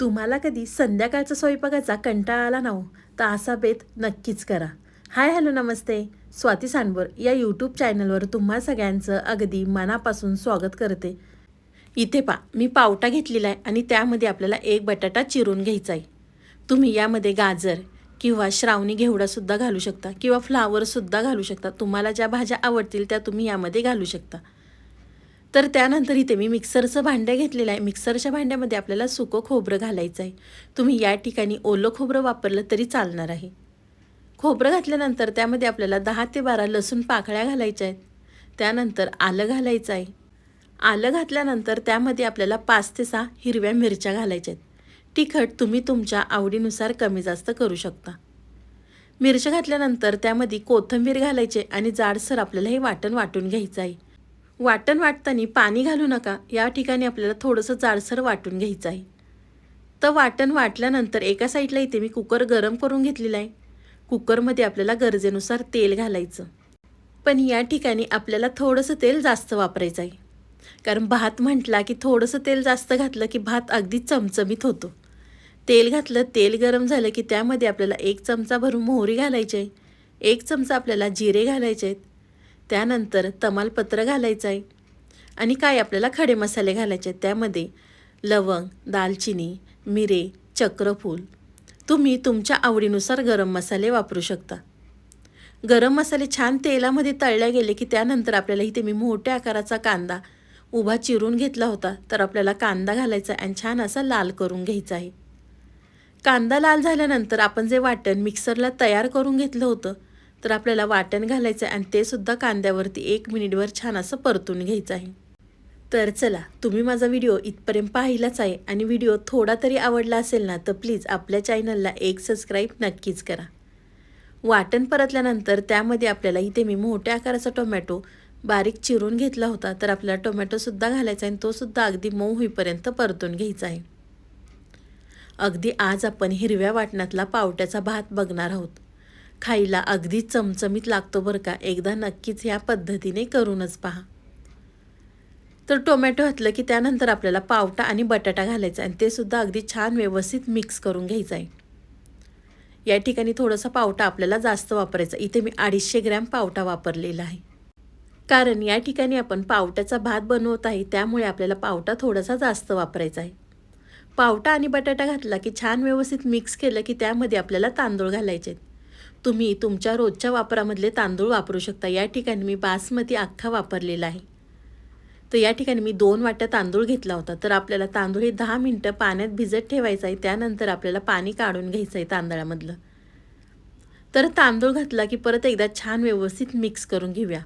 तुम्हाला कधी संध्याकाळचा स्वयंपाकाचा कंटाळा आला ना हो तर असा बेत नक्कीच करा. हाय हॅलो नमस्ते. स्वाती सांडवर या यूट्यूब चॅनलवर तुम्हा सगळ्यांचं अगदी मनापासून स्वागत करते. इथे पा मी पावटा घेतलेला आहे आणि त्यामध्ये आपल्याला एक बटाटा चिरून घ्यायचा आहे तुम्ही यामध्ये गाजर किंवा श्रावणी घेवडासुद्धा घालू शकता किंवा फ्लावरसुद्धा घालू शकता. तुम्हाला ज्या भाज्या आवडतील त्या तुम्ही यामध्ये घालू शकता. तर त्यानंतर इथे मी मिक्सरचं भांडं घेतलेलं आहे. मिक्सरच्या भांड्यामध्ये आपल्याला सुकं खोबरं घालायचं आहे. तुम्ही या ठिकाणी ओलं खोबरं वापरलं तरी चालणार आहे. खोबरं घातल्यानंतर त्यामध्ये आपल्याला दहा ते बारा लसूण पाकळ्या घालायच्या आहेत. त्यानंतर आलं घालायचं आहे. आलं घातल्यानंतर त्यामध्ये आपल्याला पाच ते सहा हिरव्या मिरच्या घालायच्या आहेत. तिखट तुम्ही तुमच्या आवडीनुसार कमी जास्त करू शकता. मिरच्या घातल्यानंतर त्यामध्ये कोथिंबीर घालायचे आणि जाडसर आपल्याला हे वाटण वाटून घ्यायचं आहे. वाटण वाटताना पाणी घालू नका या ठिकाणी आपल्याला थोडंसं जाडसर वाटून घ्यायचं आहे. तर वाटण वाटल्यानंतर एका साईडला इथे मी कुकर गरम करून घेतलेला आहे. कुकरमध्ये आपल्याला गरजेनुसार तेल घालायचं. पण या ठिकाणी आपल्याला थोडंसं तेल जास्त वापरायचं आहे. कारण भात म्हटला की थोडंसं तेल जास्त घातलं की भात अगदी चमचमीत होतो. तेल घातलं तेल गरम झालं की त्यामध्ये आपल्याला एक चमचा भरून मोहरी घालायची आहे. एक चमचा आपल्याला जिरे घालायचे आहेत. त्यानंतर तमालपत्र घालायचं आहे. आणि काय आपल्याला खडे मसाले घालायचे आहेत? त्यामध्ये लवंग दालचिनी मिरे चक्रफूल. तुम्ही तुमच्या आवडीनुसार गरम मसाले वापरू शकता. गरम मसाले छान तेलामध्ये तळले गेले की त्यानंतर आपल्याला इथे मी मोठ्या आकाराचा कांदा उभा चिरून घेतला होता. तर आपल्याला कांदा घालायचा आणि छान असा लाल करून घ्यायचा आहे. कांदा लाल झाल्यानंतर आपण जे वाटण मिक्सरला तयार करून घेतलं होतं तर आपल्याला वाटण घालायचं आहे आणि ते सुद्धा कांद्यावरती एक मिनिटभर छान असं परतून घ्यायचं आहे. तर चला तुम्ही माझा व्हिडिओ इथपर्यंत पाहिलाच आहे आणि व्हिडिओ थोडा तरी आवडला असेल ना तर प्लीज आपल्या चॅनलला एक सबस्क्राईब नक्कीच करा. वाटण परतल्यानंतर त्यामध्ये आपल्याला इथे मी मोठ्या आकाराचा टोमॅटो बारीक चिरून घेतला होता तर आपल्याला टोमॅटोसुद्धा घालायचा आहे आणि तोसुद्धा अगदी मऊ होईपर्यंत परतून घ्यायचा आहे. अगदी आज आपण हिरव्या वाटणातला पावट्याचा भात बघणार आहोत. खायला अगदी चमचमीत लागतो बरं का? एकदा नक्कीच ह्या पद्धतीने करूनच पहा. तर टोमॅटो घातलं की त्यानंतर आपल्याला पावटा आणि बटाटा घालायचा आणि ते सुद्धा अगदी छान व्यवस्थित मिक्स करून घ्यायचं आहे. या ठिकाणी थोडासा पावटा आपल्याला जास्त वापरायचा. इथे मी अडीचशे ग्रॅम पावटा वापरलेला आहे. कारण या ठिकाणी आपण पावट्याचा भात बनवत आहे त्यामुळे आपल्याला पावटा थोडासा जास्त वापरायचा आहे. पावटा आणि बटाटा घातला की छान व्यवस्थित मिक्स केलं की त्यामध्ये आपल्याला तांदूळ घालायचे आहेत. तुम्ही तुमच्या रोजच्या वापरामधले तांदूळ वापरू शकता. या ठिकाणी मी बासमती अख्खा वापरलेला आहे. तर या ठिकाणी मी दोन वाट्या तांदूळ घेतला होता. तर आपल्याला तांदूळ हे दहा मिनटं पाण्यात भिजत ठेवायचं आहे. त्यानंतर आपल्याला पाणी काढून घ्यायचं आहे तांदळामधलं. तर तांदूळ घातला की परत एकदा छान व्यवस्थित मिक्स करून घेऊया.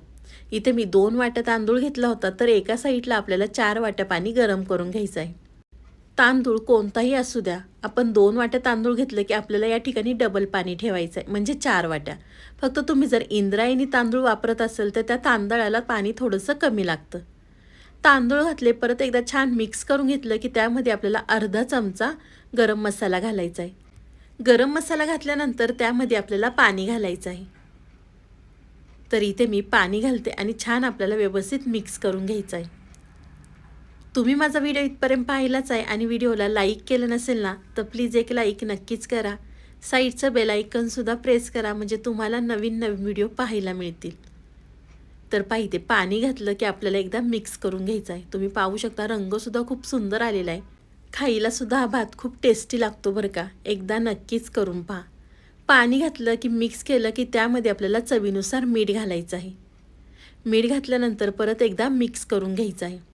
इथे मी दोन वाट्या तांदूळ घेतला होता. तर एका साईडला आपल्याला चार वाट्या पाणी गरम करून घ्यायचं आहे. तांदूळ कोणताही असू द्या आपण दोन वाट्या तांदूळ घेतलं की आपल्याला या ठिकाणी डबल पाणी ठेवायचं आहे म्हणजे चार वाट्या. फक्त तुम्ही जर इंद्रायणी तांदूळ वापरत असेल तर त्या तांदळाला पाणी थोडंसं कमी लागतं. तांदूळ घातले परत एकदा छान मिक्स करून घेतलं की त्यामध्ये आपल्याला अर्धा चमचा गरम मसाला घालायचा आहे गरम मसाला घातल्यानंतर त्यामध्ये आपल्याला पाणी घालायचं आहे तर इथे मी पाणी घालते आणि छान आपल्याला व्यवस्थित मिक्स करून घ्यायचं आहे तुम्ही माझा व्हिडिओ इथपर्यंत पाहिलाच आहे आणि व्हिडिओला लाईक केलं नसेल ना तर प्लीज एक लाईक नक्कीच करा. साईडचं बेलायकनसुद्धा प्रेस करा म्हणजे तुम्हाला नवीन नवीन व्हिडिओ पाहायला मिळतील. तर पाहिजे पाणी घातलं की आपल्याला एकदा मिक्स करून घ्यायचं आहे. तुम्ही पाहू शकता रंगसुद्धा खूप सुंदर आलेला आहे. खाईलासुद्धा हा भात खूप टेस्टी लागतो बरं का. एकदा नक्कीच करून पहा. पाणी घातलं की मिक्स केलं की त्यामध्ये आपल्याला चवीनुसार मीठ घालायचं आहे. मीठ घातल्यानंतर परत एकदा मिक्स करून घ्यायचं आहे.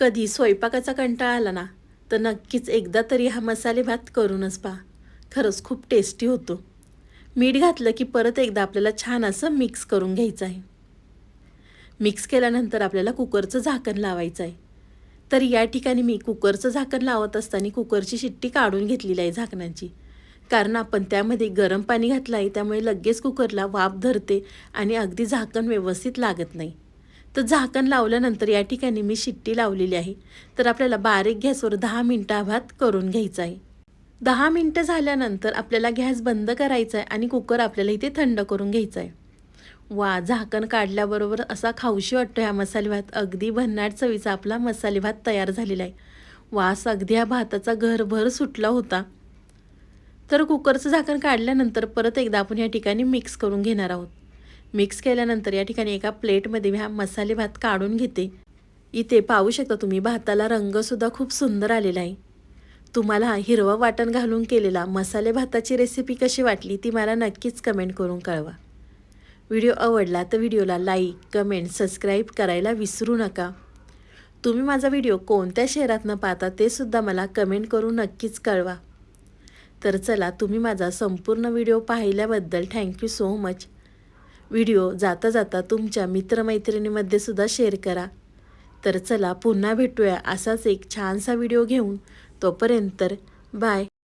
कधी स्वयंपाकाचा कंटाळा आला ना तर नक्कीच एकदा तरी हा मसाले भात करूनच पहा. खरंच खूप टेस्टी होतो. मीठ घातलं की परत एकदा आपल्याला छान असं मिक्स करून घ्यायचं आहे. मिक्स केल्यानंतर आपल्याला कुकरचं झाकण लावायचं आहे. तर या ठिकाणी मी कुकरचं झाकण लावत असताना कुकरची शिट्टी काढून घेतलेली आहे झाकणाची. कारण आपण त्यामध्ये गरम पाणी घातलं आहे त्यामुळे लगेच कुकरला वाफ धरते आणि अगदी झाकण व्यवस्थित लागत नाही. तर झाकण लावल्यानंतर या ठिकाणी मी शिट्टी लावलेली आहे. तर आपल्याला बारीक गॅसवर दहा मिनटा भात करून घ्यायचा आहे. दहा मिनटं झाल्यानंतर आपल्याला गॅस बंद करायचा आहे आणि कुकर आपल्याला इथे थंड करून घ्यायचा आहे. वा झाकण काढल्याबरोबर असा खाऊशी वाटतो ह्या मसाले भात अगदी भन्नाट चवीचा आपला मसाले भात तयार झालेला आहे. वास अगदी ह्या भाताचा घरभर सुटला होता. तर कुकरचं झाकण काढल्यानंतर परत एकदा आपण या ठिकाणी मिक्स करून घेणार आहोत. मिक्स केल्यानंतर या ठिकाणी एका प्लेटमध्ये मी हा मसाले भात काढून घेते. इथे पाहू शकता तुम्ही भाताला रंगसुद्धा खूप सुंदर आलेला आहे. तुम्हाला हा हिरवं वाटण घालून केलेला मसाले भाताची रेसिपी कशी वाटली ती मला नक्कीच कमेंट करून कळवा. व्हिडिओ आवडला तर व्हिडिओला लाईक कमेंट सबस्क्राईब करायला विसरू नका. तुम्ही माझा व्हिडिओ कोणत्या शहरातनं पाहता ते सुद्धा मला कमेंट करून नक्कीच कळवा. तर चला तुम्ही माझा संपूर्ण व्हिडिओ पाहिल्याबद्दल थँक्यू सो मच व्हिडिओ जाता जाता तुमच्या मित्रमैत्रिणीमध्ये सुद्धा शेअर करा. तर चला पुन्हा भेटूया असाच एक छानसा व्हिडिओ घेऊन. तोपर्यंत बाय